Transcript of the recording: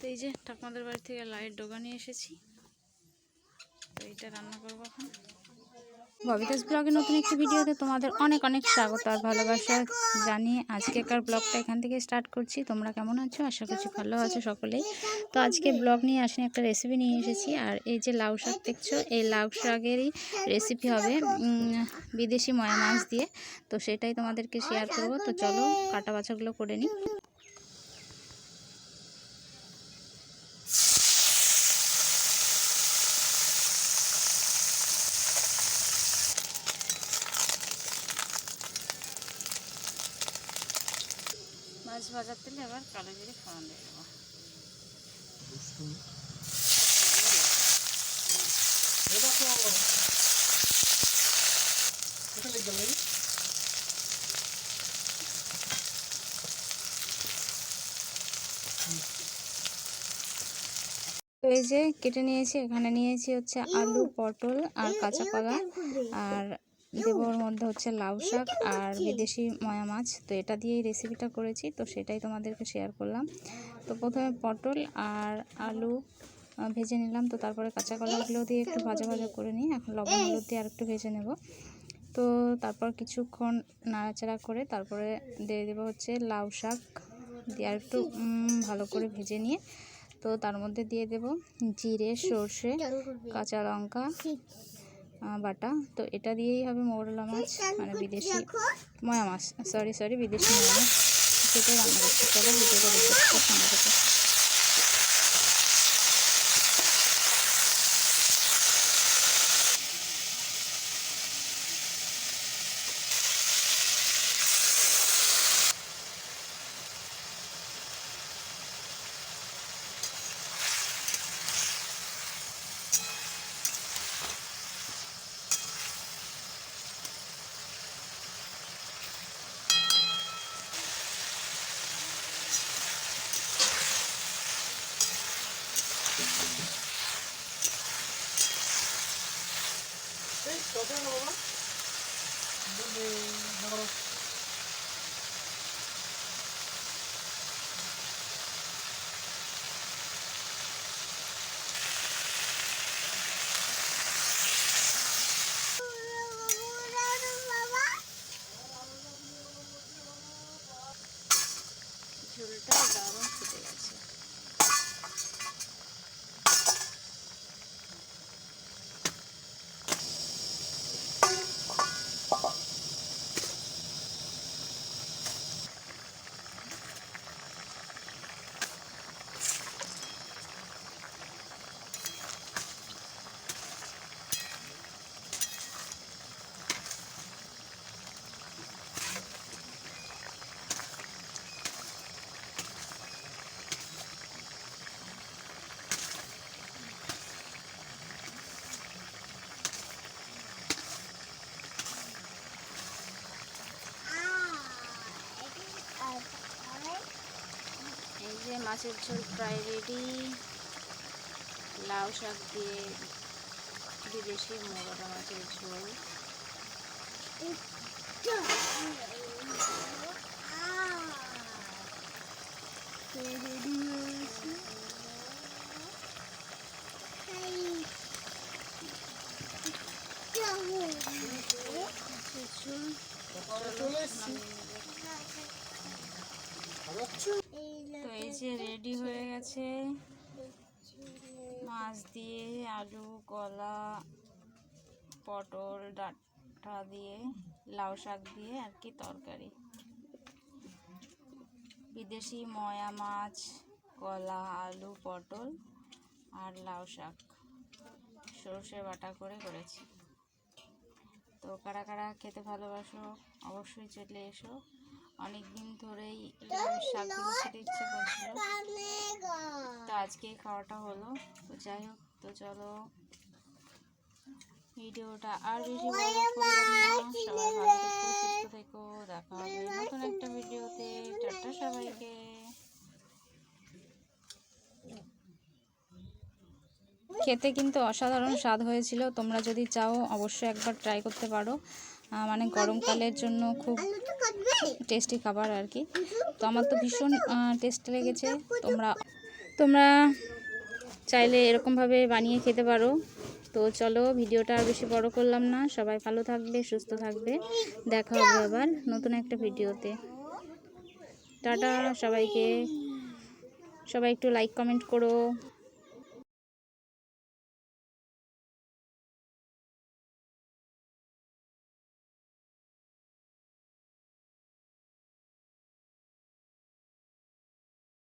তো এই যে ঠাকুমাদের বাড়ি থেকে লাইট ডোগা নিয়ে এসেছি। তো এইটা রান্না করব এখন। ববিতাস ব্লগের নতুন একটি ভিডিওতে তোমাদের অনেক অনেক স্বাগত আর ভালোবাসা জানিয়ে আজকেকার ব্লগটা এখান থেকে স্টার্ট করছি। তোমরা কেমন আছো? আশা করছি ভালো আছো সকলেই। তো আজকে ব্লগ নিয়ে আসেন একটা রেসিপি নিয়ে এসেছি আর এই যে লাউ শাক দেখছ, এই লাউ শাকেরই রেসিপি হবে বিদেশি ময়া মাছ দিয়ে। তো সেটাই তোমাদেরকে শেয়ার করব। তো চলো কাটা বাছাগুলো করে নিই। মাছ ভাজার তেলে আবার কালো জিরে ফোড়ন দিয়ে দেবো। এই যে কেটে নিয়েছি, এখানে নিয়েছি হচ্ছে আলু, পটল আর কাঁচা কলা আর দেবো ওর মধ্যে হচ্ছে লাউ শাক আর বিদেশি ময়া মাছ। তো এটা দিয়েই রেসিপিটা করেছি তো সেটাই তোমাদেরকে শেয়ার করলাম। তো প্রথমে পটল আর আলু ভেজে নিলাম। তো তারপরে কাঁচা কলাগুলো দিয়ে একটু ভাজা ভাজা করে নিই। এখন লবণ হলুদ দিয়ে আর একটু ভেজে নেব। তো তারপর কিছুক্ষণ নাড়াচাড়া করে তারপরে দিয়ে দেবো হচ্ছে লাউ শাক। দিয়ে আর একটু ভালো করে ভেজে নিয়ে তো তার মধ্যে দিয়ে দেব জিরে সর্ষে কাঁচা লঙ্কা বাটা। তো এটা দিয়েই হবে মৌরলা মাছ মানে বিদেশি ময়া মাছ। সরি সরি বিদেশি ময়া মাছ। সেটাই রান্না করছি। চলো ভিডিওটা দেখতে সঙ্গে থাকো। ঝোলটা দারুণ ফুটে গেছে এই যে মাছের ঝোল প্রায় রেডি লাউ শাক দিয়ে বিদেশি মোরলা মাছের ঝোল। ঝোল। তো এই যে রেডি হয়ে গেছে। মাছ দিয়ে আলু কলা পটল ডাটা দিয়ে লাউ শাক দিয়ে আর কি তরকারি। বিদেশি ময়া মাছ কলা আলু পটল আর লাউ শাক। সর্ষে বাটা করে করেছি। তো কারা কারা খেতে ভালোবাসো অবশ্যই চলে এসো। অনেক দিন ধরেই শাকগুলো খেতে ইচ্ছে করছিল। তো আজকে খাওয়াটা হলো। তো যাই হোক, তো চলো ভিডিওটা আর বেশি বড় করলাম না। সবাই ভালো থেকো, সুস্থ থেকো, দেখা হবে নতুন একটা ভিডিওতে। টাটা সবাইকে। খেতে কিন্তু অসাধারণ স্বাদ হয়েছিল। তোমরা যদি চাও, অবশ্যই একবার ট্রাই করতে পারো। মানে গরমকালের জন্য খুব টেস্টি খাবার আর কি। তো আমার তো ভীষণ টেস্ট লেগেছে। তোমরা তোমরা চাইলে এরকমভাবে বানিয়ে খেতে পারো। তো চলো ভিডিওটা আর বেশি বড় করলাম না। সবাই ভালো থাকবে, সুস্থ থাকবে। দেখা হবে আবার নতুন একটা ভিডিওতে। টাটা সবাইকে। সবাই একটু লাইক কমেন্ট করো।